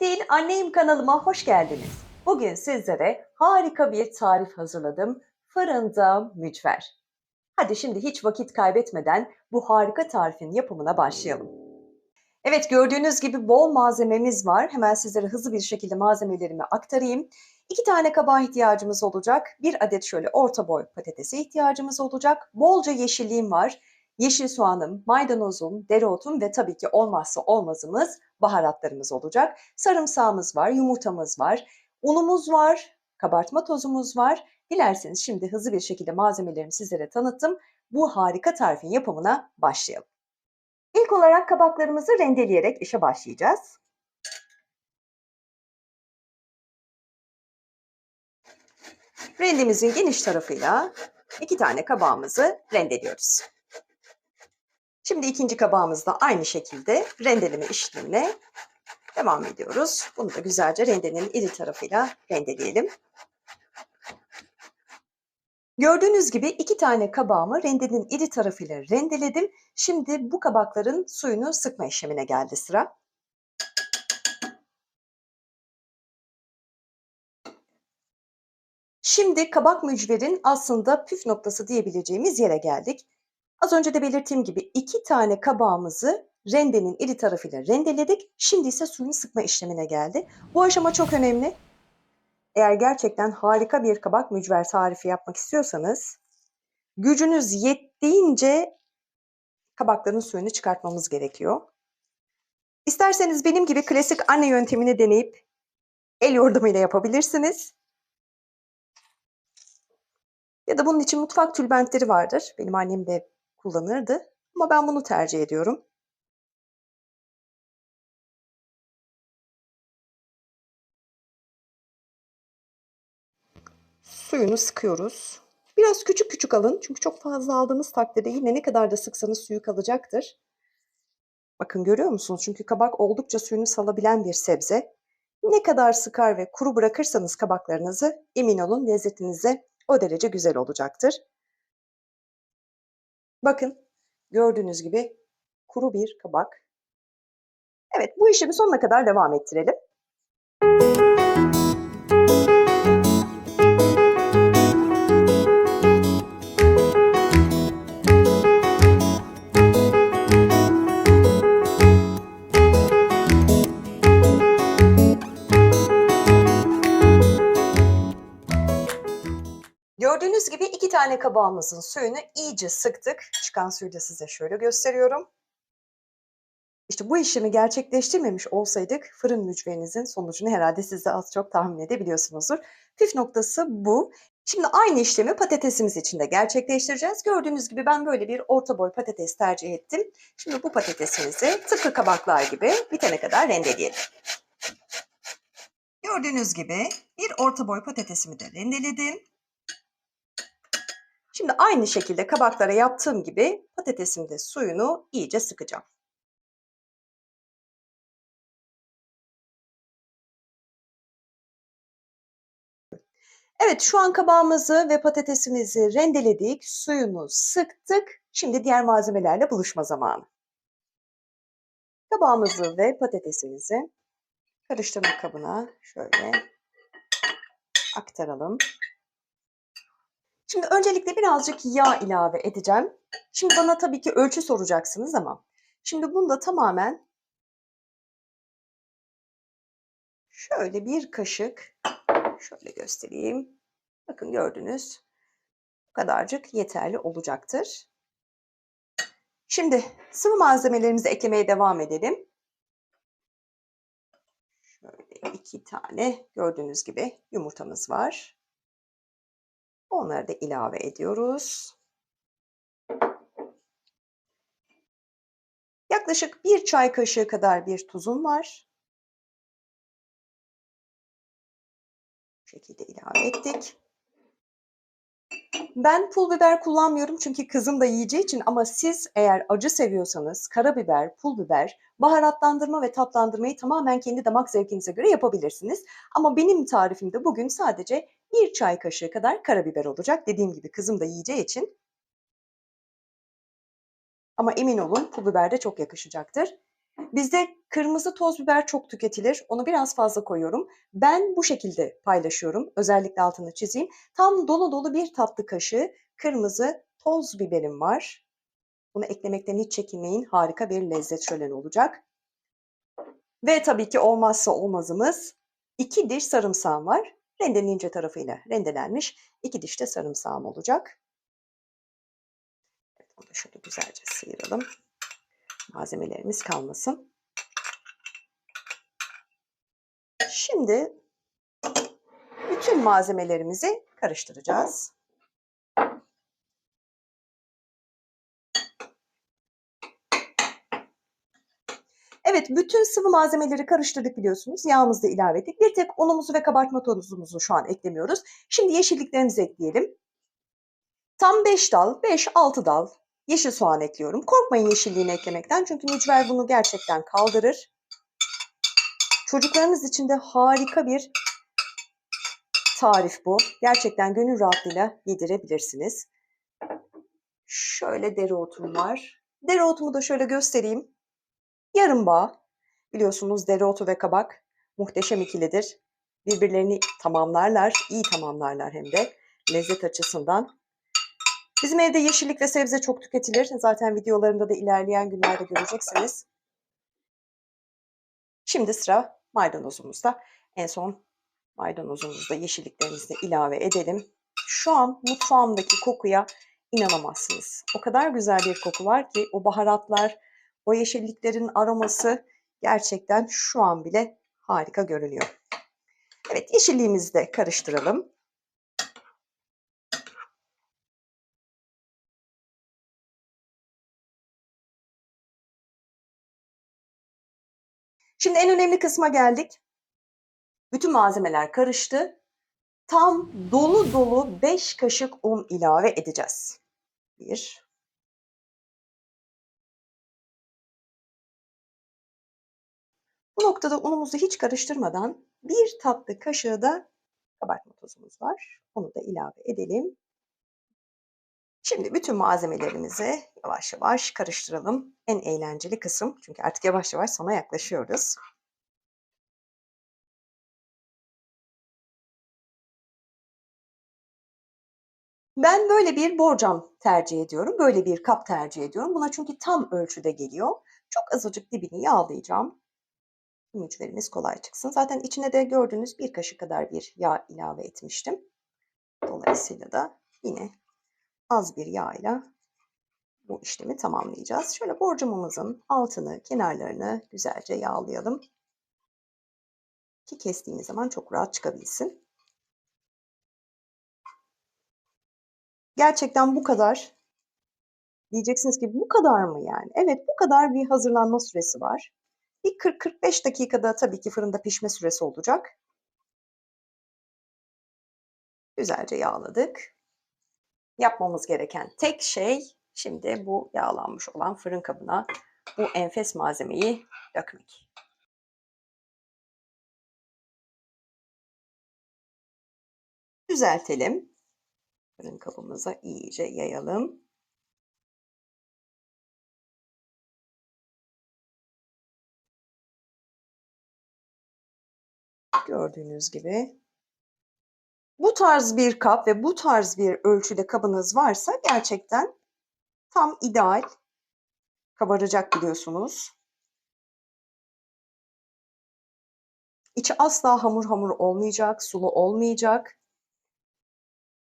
Değil anneyim kanalıma hoş geldiniz. Bugün sizlere harika bir tarif hazırladım. Fırında mücver. Hadi şimdi hiç vakit kaybetmeden bu harika tarifin yapımına başlayalım. Evet gördüğünüz gibi bol malzememiz var. Hemen sizlere hızlı bir şekilde malzemelerimi aktarayım. İki tane kabağa ihtiyacımız olacak. Bir adet şöyle orta boy patatese ihtiyacımız olacak. Bolca yeşilliğim var. Yeşil soğanım, maydanozum, dereotum ve tabii ki olmazsa olmazımız baharatlarımız olacak. Sarımsağımız var, yumurtamız var, unumuz var, kabartma tozumuz var. Dilerseniz şimdi hızlı bir şekilde malzemelerimi sizlere tanıttım. Bu harika tarifin yapımına başlayalım. İlk olarak kabaklarımızı rendeleyerek işe başlayacağız. Rendemizin geniş tarafıyla iki tane kabağımızı rendeliyoruz. Şimdi ikinci kabağımızda aynı şekilde rendeleme işlemine devam ediyoruz. Bunu da güzelce rendenin iri tarafıyla rendeleyelim. Gördüğünüz gibi iki tane kabağımı rendenin iri tarafıyla rendeledim. Şimdi bu kabakların suyunu sıkma işlemine geldi sıra. Şimdi kabak mücverin aslında püf noktası diyebileceğimiz yere geldik. Az önce de belirttiğim gibi iki tane kabağımızı rendenin iri tarafıyla rendeledik. Şimdi ise suyunu sıkma işlemine geldi. Bu aşama çok önemli. Eğer gerçekten harika bir kabak mücver tarifi yapmak istiyorsanız gücünüz yettiğince kabakların suyunu çıkartmamız gerekiyor. İsterseniz benim gibi klasik anne yöntemini deneyip el yordamıyla yapabilirsiniz. Ya da bunun için mutfak tülbentleri vardır. Benim annem de kullanırdı ama ben bunu tercih ediyorum. Suyunu sıkıyoruz. Biraz küçük küçük alın çünkü çok fazla aldığınız takdirde yine ne kadar da sıksanız suyu kalacaktır. Bakın görüyor musunuz? Çünkü kabak oldukça suyunu salabilen bir sebze. Ne kadar sıkar ve kuru bırakırsanız kabaklarınızı emin olun lezzetinize o derece güzel olacaktır. Bakın gördüğünüz gibi kuru bir kabak. Evet bu işlemi sonuna kadar devam ettirelim. Gördüğünüz gibi iki tane kabağımızın suyunu iyice sıktık. Çıkan suyu da size şöyle gösteriyorum. İşte bu işlemi gerçekleştirmemiş olsaydık fırın mücverinizin sonucunu herhalde siz de az çok tahmin edebiliyorsunuzdur. Püf noktası bu. Şimdi aynı işlemi patatesimiz için de gerçekleştireceğiz. Gördüğünüz gibi ben böyle bir orta boy patates tercih ettim. Şimdi bu patatesimizi tıpkı kabaklar gibi bitene kadar rendeleyelim. Gördüğünüz gibi bir orta boy patatesimi de rendeledim. Şimdi aynı şekilde kabaklara yaptığım gibi patatesin de suyunu iyice sıkacağım. Evet şu an kabağımızı ve patatesimizi rendeledik, suyunu sıktık. Şimdi diğer malzemelerle buluşma zamanı. Kabağımızı ve patatesimizi karıştırma kabına şöyle aktaralım. Şimdi öncelikle birazcık yağ ilave edeceğim. Şimdi bana tabii ki ölçü soracaksınız ama şimdi bunda tamamen şöyle bir kaşık şöyle göstereyim. Bakın gördünüz. Bu kadarcık yeterli olacaktır. Şimdi sıvı malzemelerimizi eklemeye devam edelim. Şöyle iki tane gördüğünüz gibi yumurtamız var. Onları da ilave ediyoruz. Yaklaşık bir çay kaşığı kadar bir tuzum var. Bu şekilde ilave ettik. Ben pul biber kullanmıyorum çünkü kızım da yiyeceği için ama siz eğer acı seviyorsanız karabiber, pul biber, baharatlandırma ve tatlandırmayı tamamen kendi damak zevkinize göre yapabilirsiniz. Ama benim tarifimde bugün sadece bir çay kaşığı kadar karabiber olacak. Dediğim gibi kızım da yiyeceği için. Ama emin olun pul biber de çok yakışacaktır. Bizde kırmızı toz biber çok tüketilir. Onu biraz fazla koyuyorum. Ben bu şekilde paylaşıyorum. Özellikle altını çizeyim. Tam dolu dolu bir tatlı kaşığı kırmızı toz biberim var. Bunu eklemekten hiç çekinmeyin. Harika bir lezzet şöleni olacak. Ve tabii ki olmazsa olmazımız iki diş sarımsağım var. Rendenin ince tarafıyla rendelenmiş. iki diş de sarımsağım olacak. Evet, onu da şöyle güzelce sıyıralım. Malzemelerimiz kalmasın. Şimdi bütün malzemelerimizi karıştıracağız. Evet, bütün sıvı malzemeleri karıştırdık biliyorsunuz. Yağımızı da ilave ettik. Bir tek unumuzu ve kabartma tozumuzu şu an eklemiyoruz. Şimdi yeşilliklerimizi ekleyelim. Tam 5 dal, 5-6 dal yeşil soğan ekliyorum. Korkmayın yeşilliğini eklemekten çünkü mücver bunu gerçekten kaldırır. Çocuklarınız için de harika bir tarif bu. Gerçekten gönül rahatlığıyla yedirebilirsiniz. Şöyle dereotum var. Dereotumu da şöyle göstereyim. Yarım bağ. Biliyorsunuz dereotu ve kabak muhteşem ikilidir. Birbirlerini tamamlarlar, iyi tamamlarlar hem de lezzet açısından. Bizim evde yeşillik ve sebze çok tüketilir. Zaten videolarında da ilerleyen günlerde göreceksiniz. Şimdi sıra maydanozumuzda. En son maydanozumuzu da yeşilliklerimizi ilave edelim. Şu an mutfağımdaki kokuya inanamazsınız. O kadar güzel bir koku var ki o baharatlar, o yeşilliklerin aroması gerçekten şu an bile harika görünüyor. Evet yeşilliğimizi de karıştıralım. Şimdi en önemli kısma geldik. Bütün malzemeler karıştı. Tam dolu dolu 5 kaşık un ilave edeceğiz. 1 Bu noktada unumuzu hiç karıştırmadan bir tatlı kaşığı da kabartma tozumuz var. Onu da ilave edelim. Şimdi bütün malzemelerimizi yavaş yavaş karıştıralım. En eğlenceli kısım çünkü artık yavaş yavaş sona yaklaşıyoruz. Ben böyle bir borcam tercih ediyorum. Böyle bir kap tercih ediyorum. Buna çünkü tam ölçüde geliyor. Çok azıcık dibini yağlayacağım. Mücverimiz kolay çıksın. Zaten içine de gördüğünüz bir kaşık kadar bir yağ ilave etmiştim. Dolayısıyla da yine az bir yağ ile bu işlemi tamamlayacağız. Şöyle borcamımızın altını, kenarlarını güzelce yağlayalım. Ki kestiğimiz zaman çok rahat çıkabilsin. Gerçekten bu kadar. Diyeceksiniz ki bu kadar mı yani? Evet bu kadar bir hazırlanma süresi var. Bir 40-45 dakikada tabii ki fırında pişme süresi olacak. Güzelce yağladık. Yapmamız gereken tek şey şimdi bu yağlanmış olan fırın kabına bu enfes malzemeyi dökmek. Düzeltelim. Fırın kabımıza iyice yayalım. Gördüğünüz gibi bu tarz bir kap ve bu tarz bir ölçüde kabınız varsa gerçekten tam ideal kabaracak biliyorsunuz. İçi asla hamur hamur olmayacak, sulu olmayacak.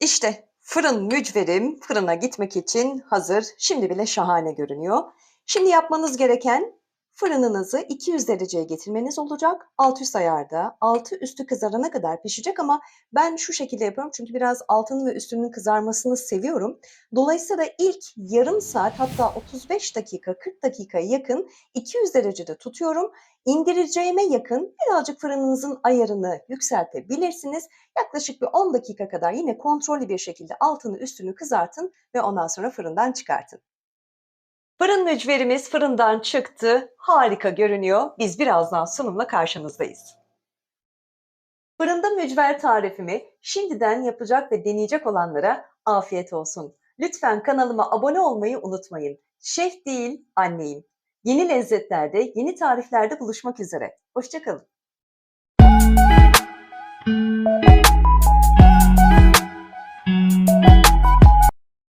İşte fırın mücverim fırına gitmek için hazır. Şimdi bile şahane görünüyor. Şimdi yapmanız gereken Fırınınızı 200 dereceye getirmeniz olacak. Alt üst ayarda, altı üstü kızarana kadar pişecek ama ben şu şekilde yapıyorum çünkü biraz altının ve üstünün kızarmasını seviyorum. Dolayısıyla ilk yarım saat hatta 35 dakika 40 dakikaya yakın 200 derecede tutuyorum. İndireceğime yakın birazcık fırınınızın ayarını yükseltebilirsiniz. Yaklaşık bir 10 dakika kadar yine kontrollü bir şekilde altını üstünü kızartın ve ondan sonra fırından çıkartın. Fırın mücverimiz fırından çıktı. Harika görünüyor. Biz birazdan sunumla karşınızdayız. Fırında mücver tarifimi şimdiden yapacak ve deneyecek olanlara afiyet olsun. Lütfen kanalıma abone olmayı unutmayın. Şef değil, anneyim. Yeni lezzetlerde, yeni tariflerde buluşmak üzere. Hoşçakalın.